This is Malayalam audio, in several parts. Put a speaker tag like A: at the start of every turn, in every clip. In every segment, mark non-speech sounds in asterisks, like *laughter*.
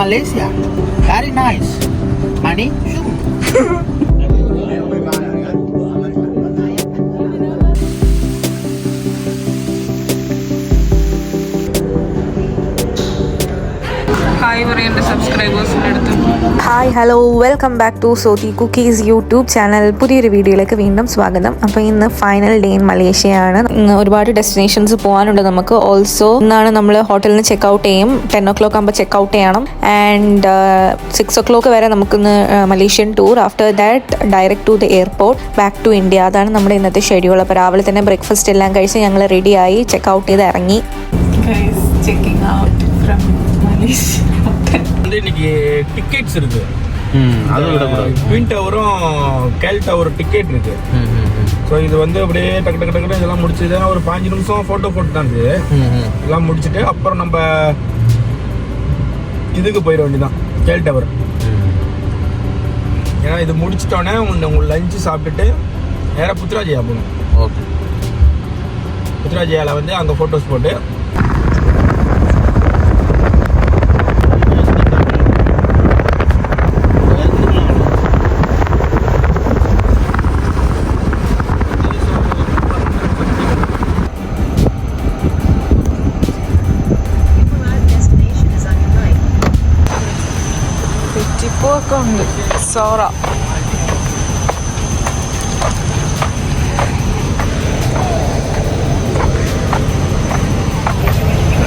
A: Malaysia. Very nice. Money?
B: Hi പറയേണ്ട സബ്സ്ക്രൈബേഴ്സിന്റെ അടുത്ത്
C: hi hello welcome back to Sothi cookies YouTube channel പുതിയൊരു വീഡിയോയിലേക്ക് വീണ്ടും സ്വാഗതം. അപ്പോൾ ഇന്ന് ഫൈനൽ ഡേ ഇൻ മലേഷ്യയാണ്. ഒരുപാട് ഡെസ്റ്റിനേഷൻസ് പോകാനുണ്ട് നമുക്ക്. ഓൾസോ ഇന്നാണ് നമ്മൾ ഹോട്ടലിൽ നിന്ന് ചെക്ക് ഔട്ട് ചെയ്യും. ടെൻ ഒ ക്ലോക്ക് ആകുമ്പോൾ ചെക്ക് ഔട്ട് ചെയ്യണം. ആൻഡ് സിക്സ് ഒ ക്ലോക്ക് വരെ നമുക്കിന്ന് Malaysian tour after that direct to the airport back to India അതാണ് നമ്മുടെ ഇന്നത്തെ ഷെഡ്യൂൾ അപ്പോൾ രാവിലെ തന്നെ ബ്രേക്ക്ഫാസ്റ്റ് എല്ലാം കഴിച്ച് ഞങ്ങൾ റെഡിയായി ചെക്ക് ഔട്ട് ചെയ്ത് ഇറങ്ങി.
B: ചെക്കിംഗ് ഔട്ട് ഫ്രം മലേഷ്യ
D: வந்து இன்னைக்கு டிக்கெட்ஸ் இருக்கு. ட்வின் டவரும் கேல் டவர் டிக்கெட் இருக்கு. ஸோ இது வந்து அப்படியே டக்கு டக்கு டக்கு இதெல்லாம் முடிச்சு ஒரு பாஞ்சு நிமிஷம் ஃபோட்டோ போட்டு தான் இது இதெல்லாம் முடிச்சுட்டு அப்புறம் நம்ம இதுக்கு போயிட வேண்டியதான் கேல் டவர் ஏன்னா இது முடிச்சிட்டோன்னே உங்க உங்க லஞ்சு சாப்பிட்டுட்டு நேராக புத்ராஜயா போகணும்.
E: ஓகே.
D: புத்ராஜயாவில் வந்து அங்கே ஃபோட்டோஸ் போட்டு
B: സോറ.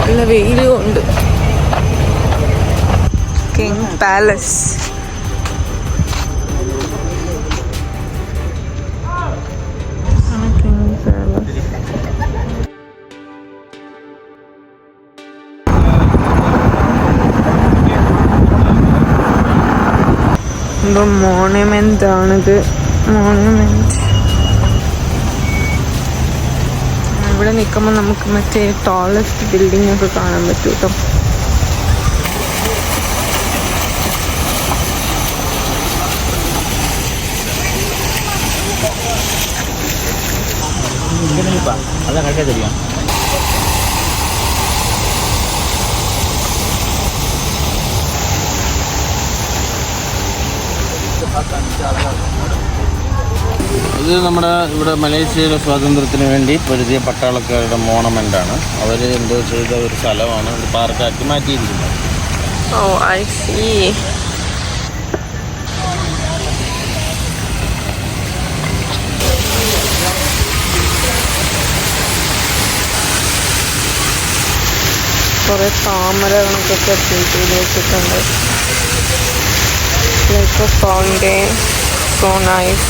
B: നല്ല വെയിലും ഉണ്ട്. King palace. നോക്കുമ്പോൾ മോണമെന്റ് ആണിത്. മോണമെന്റ് ഇവിടെ നിൽക്കുമ്പോൾ നമുക്ക് മറ്റേ ടോളസ്റ്റ് ബിൽഡിംഗ് ഒക്കെ കാണാൻ പറ്റും കേട്ടോ
E: അല്ല തരിക. ഇത് നമ്മുടെ ഇവിടെ മലേഷ്യയിലെ സ്വാതന്ത്ര്യത്തിന് വേണ്ടി പൊരുതിയ പട്ടാളക്കാരുടെ മോണമെന്റ് ആണ്. അവർ എന്തോ ചെയ്ത ഒരു സ്ഥലമാണ്. ഒരു പാർക്കാക്കി മാറ്റിയിരിക്കുന്നത്
B: ഓ ഐ താമര കണക്കൊക്കെ വെച്ചിട്ടുണ്ട് ലൈക്ക് സോ nice.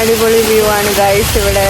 B: അടിപൊളി വ്യൂ ആണ് ഗൈസ് ഇവിടെ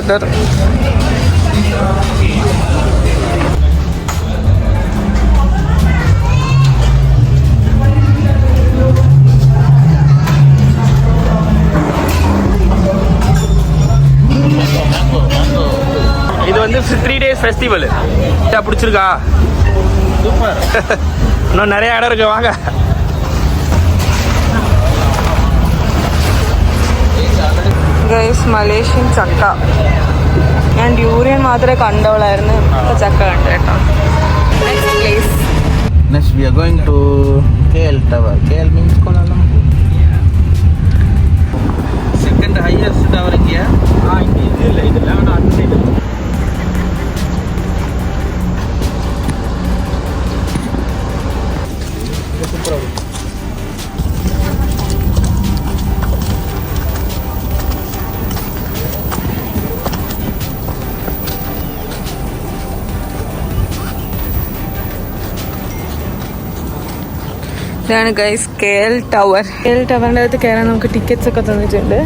B: வாட்டர்
D: இது வந்து த்ரீ டேஸ் ஃபெஸ்டிவல் பிடிச்சிருக்கா?
E: சூப்பர். *laughs*
D: இன்னும் நிறைய இடம் இருக்கு வாங்க.
B: ഗൈസ് മലേഷ്യൻ ചക്ക ഞാൻ ഡ്യൂറിയൻ മാത്രമേ കണ്ടോളായിരുന്നു ഇപ്പൊ ചക്ക കണ്ടു കേട്ടോ next place
F: Next we are going to KL Tower. KL means Kuala Lumpur. Yeah. Second highest tower in
D: India. Ah, in India, it is 11 on
B: ഇതാണ് guys K L tower K L ടവറിന്റെ അകത്ത് കയറാൻ നമുക്ക് ടിക്കറ്റ്സ് ഒക്കെ തന്നിട്ടുണ്ട്.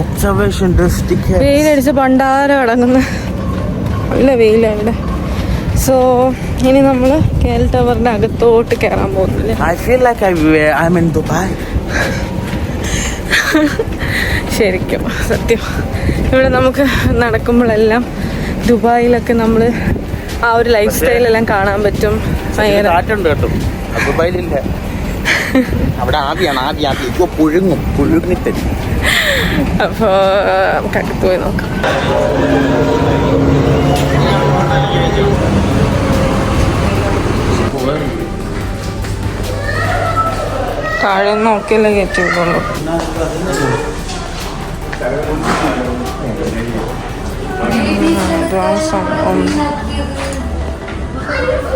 F: ഒബ്സർവേഷൻ.
B: വെയിലടിച്ച് പണ്ടാരം അടങ്ങുന്ന നല്ല വെയിലാണ് ഇവിടെ. സോ ഇനി നമ്മൾ കെ എൽ ടവറിന്റെ അകത്തോട്ട് കയറാൻ പോകുന്നില്ല?
F: I feel like I, I'm in Dubai.
B: ശരിക്കും സത്യം. ഇവിടെ നമുക്ക് നടക്കുമ്പോഴെല്ലാം ദുബായിലൊക്കെ നമ്മൾ ആ ഒരു ലൈഫ് സ്റ്റൈലെല്ലാം കാണാൻ പറ്റും. ഭയങ്കര
F: ദുബായിലില്ല അവിടെ ആദ്യമാണ് ആവി ആവി ഇപ്പൊ പുഴുങ്ങും പുഴുങ്ങിത്തരും.
B: അപ്പോൾ നമുക്ക് അകത്ത് പോയി നോക്കാം. താഴെ നോക്കിയല്ലേ കയറ്റിക്കൊള്ളു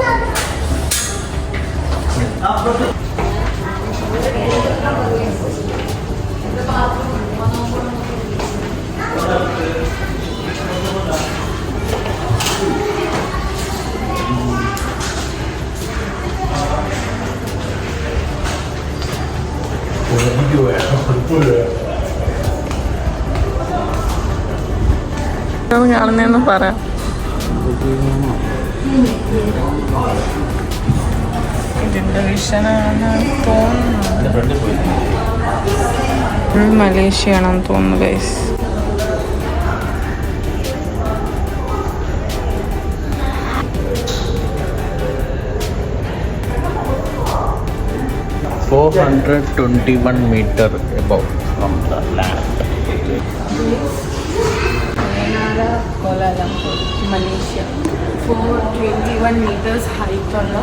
B: അതാണ് പറയാം. ഇതിന്റെ വിഷനാണ് തോന്നുന്നത് മലേഷ്യയാണെന്ന് തോന്നുന്നു guys
F: four hundred twenty one meter above from the land
B: Kuala Lumpur Malaysia four twenty one meters ഹൈറ്റുള്ള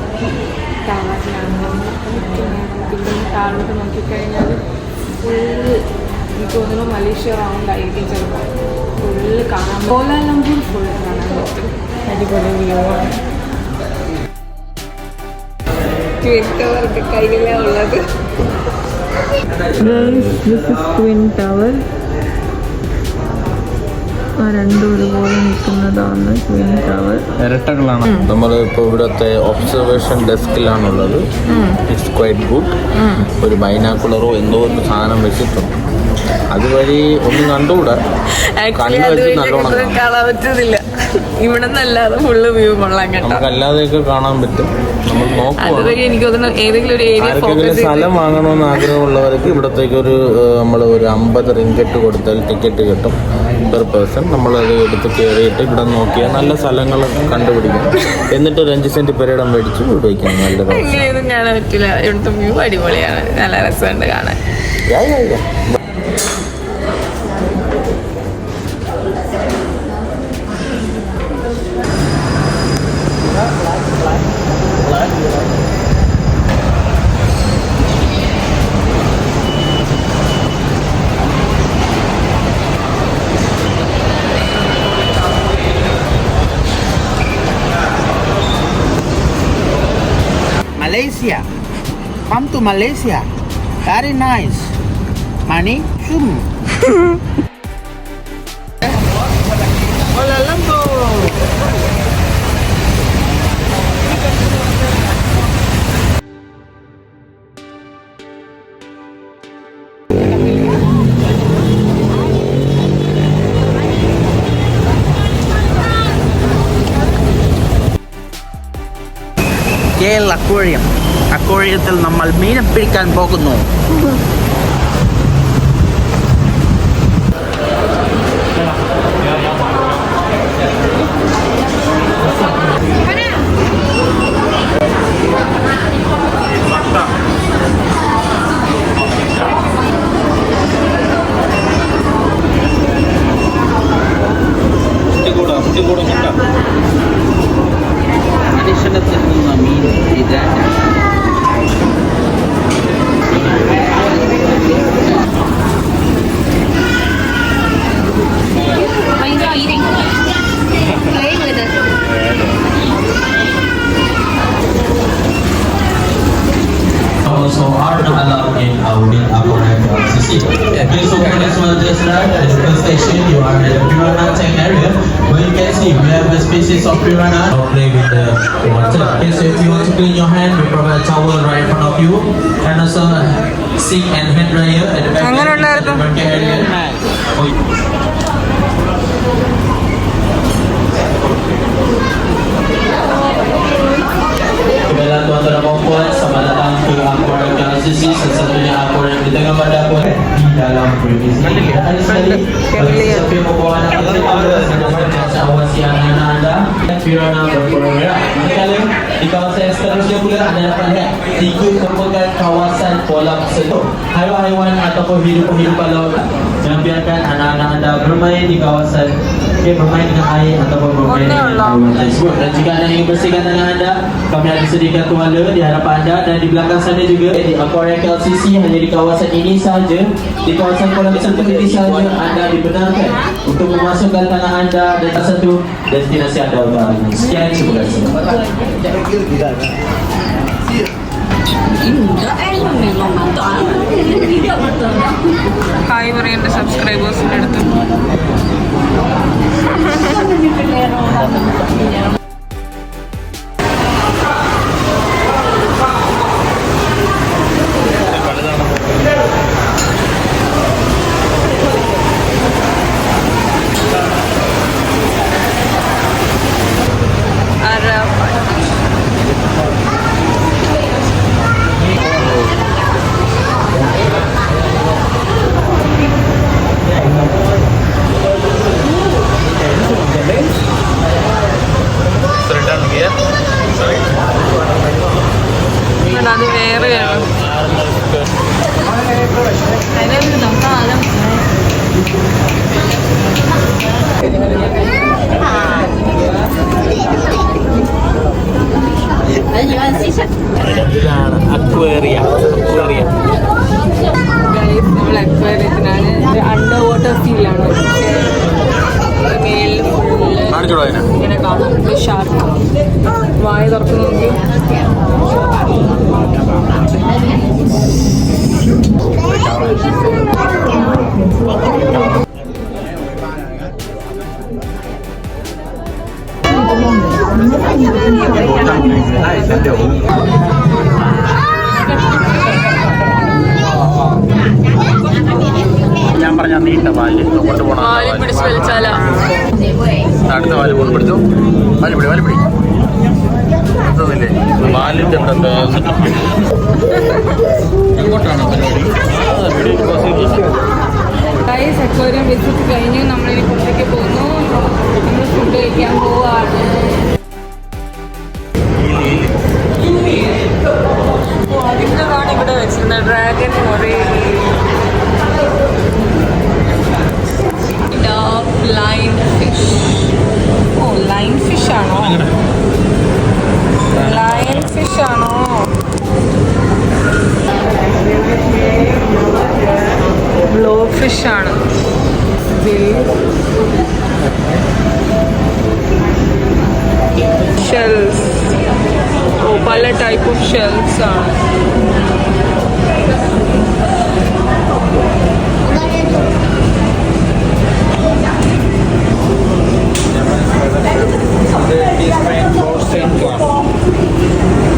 B: ടവറിലാണ് പിന്നെ താഴോട്ട് നോക്കിക്കഴിഞ്ഞാൽ ഫുള്ള് എനിക്ക് തോന്നുന്നു മലേഷ്യ റൗണ്ട് ആയിരിക്കും ചിലപ്പോൾ. ഫുള്ള് കാണാൻ കോലാലംപൂർ ഫുൾ കാണാൻ പറ്റും. അടിപൊളി വ്യൂ ആണ്. ടവർക്ക് കയ്യിലാണ് ഉള്ളത്. ട്വിൻ ടവർ ആ രണ്ടും ഒരുപോലെ നിൽക്കുന്നതാണ് ട്വിൻ ടവർ
F: ഇരട്ടകളാണ്. നമ്മൾ ഇപ്പോൾ ഇവിടുത്തെ ഒബ്സർവേഷൻ ഡെസ്കിലാണുള്ളത് ഇറ്റ്സ് ക്വൈറ്റ് ഗുഡ് ഒരു ബൈനാക്കുളറോ എന്തോ ഒരു സാധനം വെച്ചിട്ടുണ്ട്. അതുവഴി ഒന്നും കണ്ടുകൂടാ?
B: കാണാൻ പറ്റുന്നില്ല. ഇവിടെ നിന്നല്ലാതെ ഫുള്ള് വ്യൂ കൊള്ളാം കേട്ടോ.
F: അല്ലാതെയൊക്കെ കാണാൻ പറ്റും. നമ്മൾ
B: അതുവഴി എനിക്ക് തോന്നുന്നു ഏതെങ്കിലും ഒരു ഏരിയ
F: സ്ഥലം വാങ്ങണമെന്ന് ആഗ്രഹമുള്ളവർക്ക് ഇവിടത്തേക്ക് ഒരു നമ്മൾ ഒരു അമ്പത് റിങ്കറ്റ് കൊടുത്താൽ ടിക്കറ്റ് കിട്ടും. പെർ പേഴ്സൺ നമ്മളത് എടുത്ത് കയറിയിട്ട് ഇവിടെ നോക്കിയാൽ നല്ല സ്ഥലങ്ങൾ കണ്ടുപിടിക്കും. എന്നിട്ട് ഒരു അഞ്ച് സെന്റ് പെരയിടം മേടിച്ച് ഇവിടെ വയ്ക്കാം നല്ലതാണ്
B: അങ്ങനെയൊന്നും കാണാൻ പറ്റില്ല. ഇവിടുത്തെ വ്യൂ അടിപൊളിയാണ്. നല്ല രസമുണ്ട് കാണാൻ.
A: to Malaysia. Very nice. Money? Hmm. Shum. Aquarium. അക്വേറിയത്തിൽ നമ്മൾ മീനെ പിടിക്കാൻ പോകുന്നു
F: Okay, so if you want to clean your hand, we provide a towel right in front of you, and also a sink and hand dryer at the back. Kembali tuan-tuan dan puan-puan, selamat datang ke Akuar Kansasi, sesatunya Akuar yang di tengah pada puan di dalam Premier League. Dan sekali, bagi sesuatu yang membawa anak-anak kepada anak-anak anda, Firana berpura ya. merah. Sekali, di kawasan yang seterusnya pula, anda dapat lihat tiga merupakan kawasan kolam sentuh. Haiwan-haiwan ataupun hidup-hidupan lautan Jangan biarkan anak-anak anda bermain di kawasan Okay, bermain dengan air ataupun bermain dengan haiwan tersebut Dan jika anda ingin bersihkan tangan anda Kami ada sediakan tuala di hadapan anda Dan di belakang sana juga Di Aquaria KLCC hanya di kawasan ini sahaja Di kawasan kolam satu ini sahaja Anda dibenarkan Untuk memasukkan tangan anda Dan satu destinasi anda utamanya Sekian, terima kasih
B: hi പറയേണ്ട സബ്സ്ക്രൈബേഴ്സിന്റെ അടുത്ത് *laughs* *laughs* അത് വേറെയാണ്
E: ഇതാണ് അക്വേറിയ. അക്വേറിയ.
B: നമ്മൾ അക്വേറിയത്തിനാണ് അണ്ടർ വാട്ടർ ഫീലാണ് മേലിൽ
E: കാണിച്ചോളൂ അതിനെ?
B: ഇങ്ങനെ കാണും. ഷാർക്ക് വായ തുറക്കുന്നു നോക്കി.
E: ഞാൻ പറഞ്ഞ നീണ്ട
B: പാൽ പിടിച്ച് വലിച്ചാലാ.
E: അടുത്ത പാൽ കൊണ്ട് പിടിച്ചു. വാൽ പിടി വാൽ പിടി. എത്തുന്നില്ലേ വാലിന്റെ ഇവിടെ എന്താ എങ്ങോട്ടാണ് പരിപാടി
B: കഴിഞ്ഞു നമ്മളിനി പുറത്തേക്ക് പോകുന്നു. നമ്മൾ ഫുഡ് കഴിക്കാൻ പോവാണ്. ഓ ലൈൻ ഫിഷ് ആണോ? ലൈൻ ഫിഷ് ആണോ? ബ്ലോ ഫിഷ് ആണ്. ഷെൽസ് ഓ പല ടൈപ്പ് ഓഫ് ഷെൽസ് ആണ്.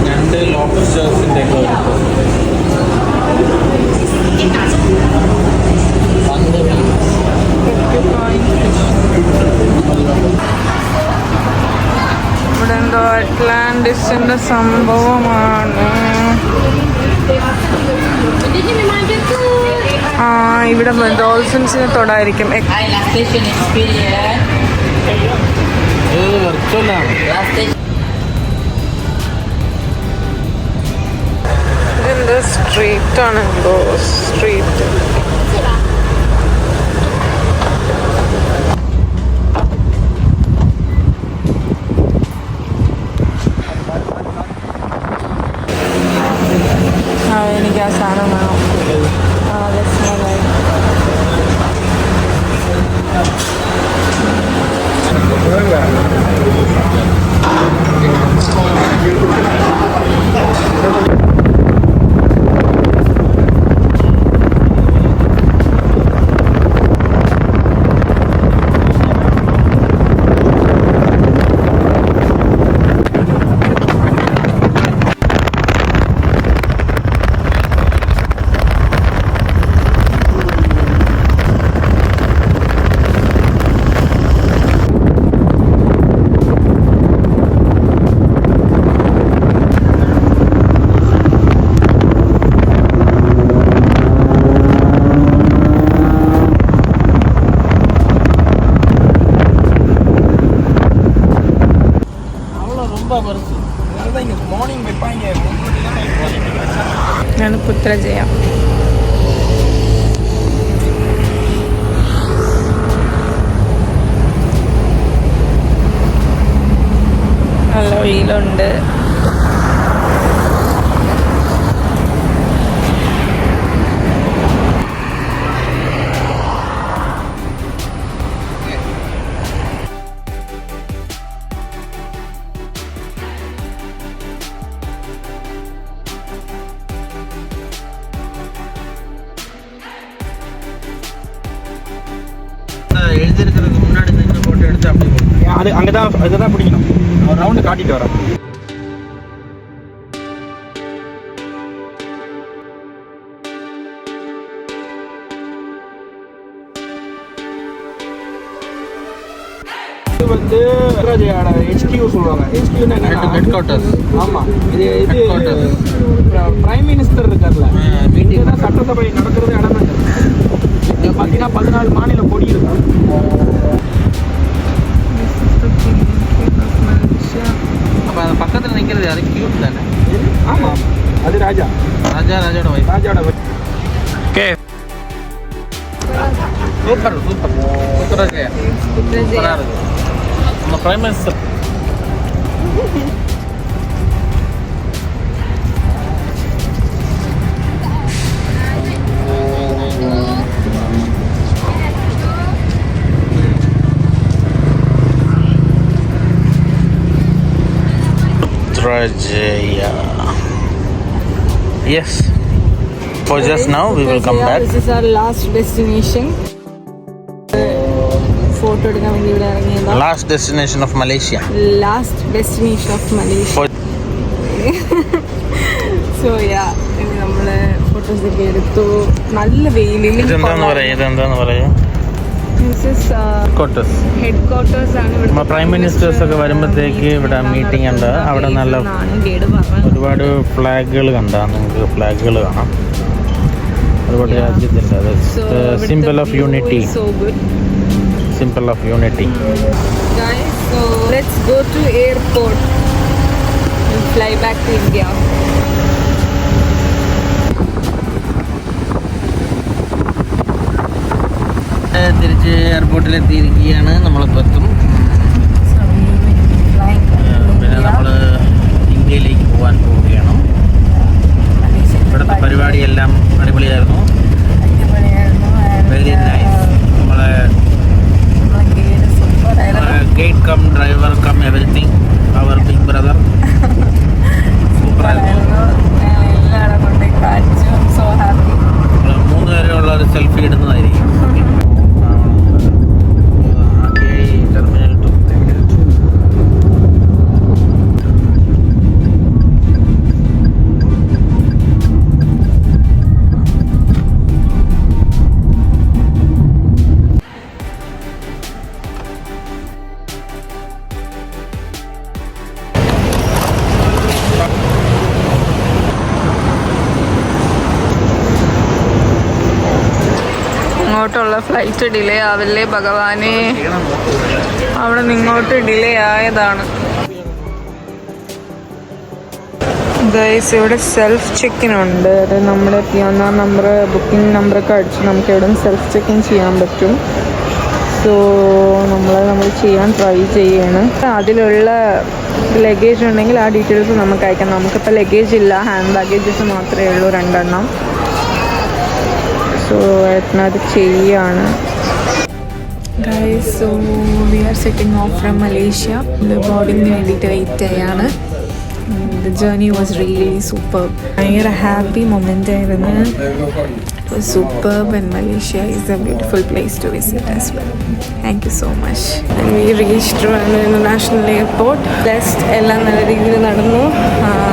E: രണ്ട് ലോബസ്റ്റേഴ്സിന്റെ
B: ഇവിടെ എന്തോ അറ്റ്ലാന്റിസിന്റെ സംഭവമാണ്. ആ ഇവിടെ ഡോൾഫിൻസിനെ തൊടായിരിക്കും. ഇതെന്ത് സ്ട്രീറ്റ് ആണ്. എന്തോ സ്ട്രീറ്റ് ആ എനിക്ക് ആ സാധനം വേണം ആ that's my life. നല്ല
F: எழுதிருக்கிறதுக்கு முன்னாடி நின்று போட்டோ எடுத்து அப்படி.
D: அது அங்கே தான் இதை தான் பிடிக்கணும் ஒரு ரவுண்டு காட்டிட்டு வரேன் வந்து ஹெச்கியூ சொல்லுவாங்க
F: Head- headquarters.
D: ஆமா இது இது. பிரைம் மினிஸ்டர் இருக்கார்ல. இங்கே தான் சட்டசபை நடக்கிறது இடமே பார்த்தீங்கன்னா பதினாலு மாநில கொடி
F: Prime Minister. Trajaya. Yes. For just now, we will come back.
B: This is our last destination. Photo എടുക്കാൻ വേണ്ടി ഇവിടെ ഇറങ്ങിയത്.
F: Last destination of Malaysia.
B: Last destination of Malaysia so yeah ഇനി നമ്മൾ ഫോട്ടോസ് ഒക്കെ എടുത്തു. നല്ല വെയിലിൽ ഹെഡ് ക്വാർട്ടേഴ്സ് ആണ്
F: പ്രൈം മിനിസ്റ്റേഴ്സ് ഒക്കെ വരുമ്പോഴത്തേക്ക് ഇവിടെ മീറ്റിംഗ് ഉണ്ട്. അവിടെ നല്ല ഒരുപാട് ഫ്ലാഗുകൾ കണ്ടാണ് നമുക്ക് ഫ്ലാഗുകൾ കാണാം. ഒരുപാട് രാജ്യത്തിന്റെ symbol of unity
B: so good
F: symbol of unity
B: guys so let's go to airport and fly back to india.
F: തിരിച്ച് എയർപോർട്ടിൽ എത്തിയിരിക്കുകയാണ്. നമ്മളിപ്പോൾ എത്തും. പിന്നെ നമ്മൾ ഇന്ത്യയിലേക്ക് പോകാൻ പോവുകയാണ്. ഇവിടുത്തെ പരിപാടിയെല്ലാം അടിപൊളിയായിരുന്നു. വെരി നൈസ് നമ്മളെ guide cum driver cum everything our big brother മൂന്ന് പേരെയുള്ള ഒരു സെൽഫി ഇടുന്നതായിരിക്കും
B: അങ്ങോട്ടുള്ള ഫ്ലൈറ്റ് ഡിലേ ആവില്ലേ ഭഗവാനെ? അവിടെ നിങ്ങോട്ട് ഡിലേ ആയതാണ്. ഗൈസ് ഇവിടെ സെൽഫ് ചെക്കിൻ ഉണ്ട് അത് നമ്മുടെ പിയാന്ന നമ്പർ ബുക്കിംഗ് നമ്പറൊക്കെ അടിച്ച് നമുക്ക് എവിടെ സെൽഫ് ചെക്കിൻ ചെയ്യാൻ പറ്റും. സോ നമ്മൾ നമ്മൾ ചെയ്യാൻ ട്രൈ ചെയ്യാണ്. അതിലുള്ള ലഗേജ് ഉണ്ടെങ്കിൽ ആ ഡീറ്റെയിൽസ് നമുക്ക് അയക്കാം. നമുക്കിപ്പോൾ ലഗേജ് ഇല്ല. ഹാൻഡ് ബാഗേജസ് മാത്രമേ ഉള്ളൂ രണ്ടെണ്ണം. സോ ഏട്ടനത് ചെയ്യാണ് so we are setting off from Malaysia ബോർഡിങ്ങിന് വേണ്ടിയിട്ട് വെയിറ്റ് ചെയ്യാണ്. The journey was really super ഭയങ്കര ഹാപ്പി മൊമെന്റ് ആയിരുന്നു. It was super and Malaysia is a beautiful place to visit as well thank you so much we reach Trivandrum international airport just എല്ലാം നല്ല രീതിയിൽ നടന്നു.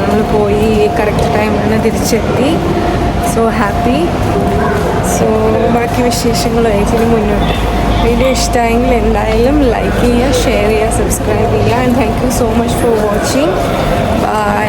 B: നമ്മൾ പോയി കറക്റ്റ് ടൈമിന് തിരിച്ചെത്തി. സോ ഹാപ്പി സോ ബാക്കി വിശേഷങ്ങളുമായിട്ട് ഇനി മുന്നോട്ട്. വീഡിയോ ഇഷ്ടമായെങ്കിൽ എന്തായാലും ലൈക്ക് ചെയ്യുക ഷെയർ ചെയ്യുക സബ്സ്ക്രൈബ് ചെയ്യുക. And thank you so much for watching bye